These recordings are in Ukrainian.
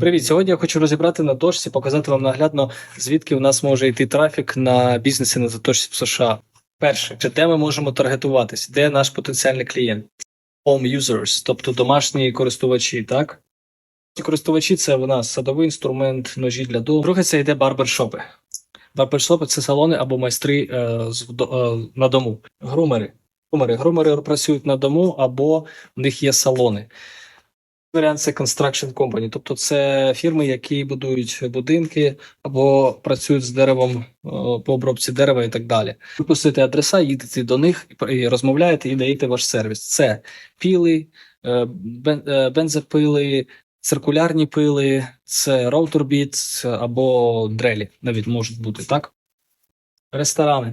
Привіт! Сьогодні я хочу розібрати на точці, показати вам наглядно, звідки у нас може йти трафік на бізнеси на заточці в США. Перше, чи де ми можемо таргетуватись, де наш потенціальний клієнт? Home users, тобто домашні користувачі, так? Користувачі це у нас садовий інструмент, ножі для дому. Друге, це йде барбершопи. Барбершопи це салони або майстри е, з, е, на дому. Грумери. Грумери. Грумери працюють на дому, або в них є салони. Варіант це construction company, тобто це фірми, які будують будинки або працюють з деревом е, по обробці дерева і так далі. Ви пустите адреса, їдете до них і розмовляєте і даєте ваш сервіс. Це піли, е, е, бензопили, циркулярні пили, це роутербіт або дрелі, навіть можуть бути, так? Ресторани.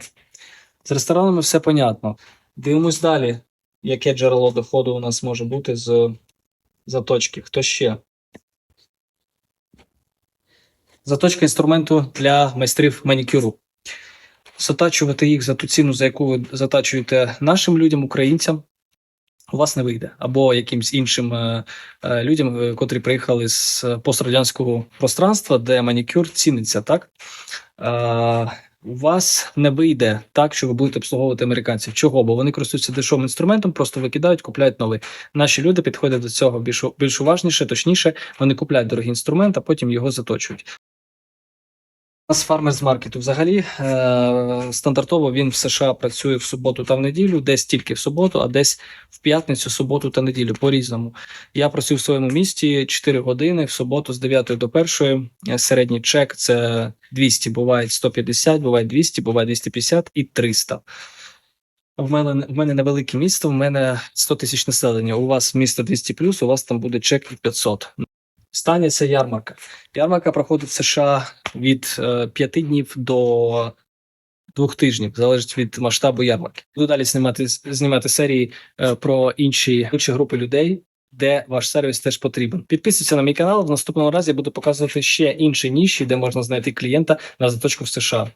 З ресторанами все понятно. Дивимось далі, яке джерело доходу у нас може бути з заточки. Хто ще? Заточка інструменту для майстрів манікюру. Затачувати їх за ту ціну, за яку ви затачуєте нашим людям, українцям, у вас не вийде. Або якимсь іншим е, е, людям, е, котрі приїхали з пострадянського пространства, де манікюр ціниться, так? Е, у вас не вийде так, що ви будете обслуговувати американців. Чого? Бо вони користуються дешевим інструментом, просто викидають, купляють новий. Наші люди підходять до цього більш, більш уважніше, точніше, вони купляють дорогий інструмент, а потім його заточують. З маркету взагалі е, стандартово він в США працює в суботу та в неділю, десь тільки в суботу, а десь в п'ятницю, суботу та неділю по-різному. Я працюю в своєму місті 4 години в суботу з 9 до 1. Е, Середній чек це 200, буває 150, буває 200, буває 250 і 300. В мене, в мене невелике місто, в мене 100 тисяч населення. У вас місто 200 у вас там буде чек від 500. Це ярмарка. Ярмарка проходить в США від е, 5 днів до двох тижнів, залежить від масштабу ярмарки. Буду далі знімати, знімати серії е, про інші, інші групи людей, де ваш сервіс теж потрібен. Підписуйтесь на мій канал. В наступному разі я буду показувати ще інші ніші, де можна знайти клієнта на заточку в США.